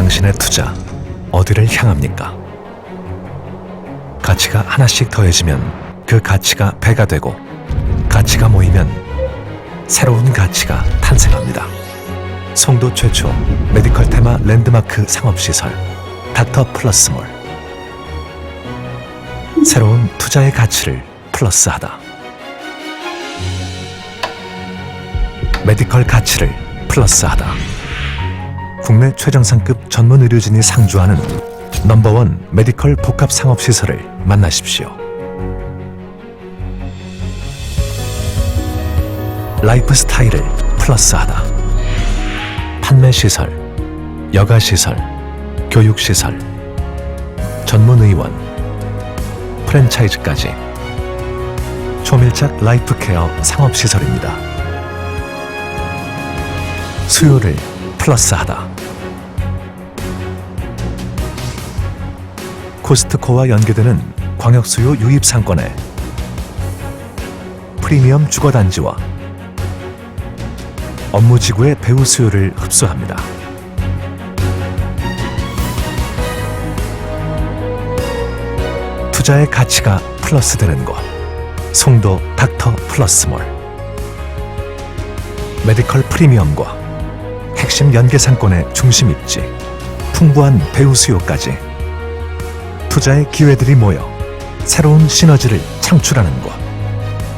당신의 투자 어디를 향합니까? 가치가 하나씩 더해지면 그 가치가 배가 되고 가치가 모이면 새로운 가치가 탄생합니다. 송도 최초 메디컬 테마 랜드마크 상업시설 닥터 플러스몰 새로운 투자의 가치를 플러스하다. 메디컬 가치를 플러스하다. 국내 최정상급 전문 의료진이 상주하는 넘버원 메디컬 복합 상업 시설을 만나십시오. 라이프 스타일을 플러스하다. 판매 시설, 여가 시설, 교육 시설, 전문 의원, 프랜차이즈까지 초밀착 라이프 케어 상업 시설입니다. 수요를 플러스하다. 코스트코와 연계되는 광역수요 유입 상권에 프리미엄 주거 단지와 업무 지구의 배우 수요를 흡수합니다. 투자의 가치가 플러스 되는 곳 송도 닥터 플러스몰 메디컬 프리미엄과 핵심 연계 상권의 중심 입지 풍부한 배우 수요까지. 투자의 기회들이 모여 새로운 시너지를 창출하는 곳.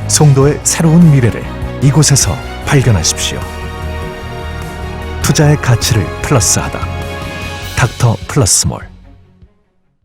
송도의 새로운 미래를 이곳에서 발견하십시오. 투자의 가치를 플러스하다. 닥터 플러스몰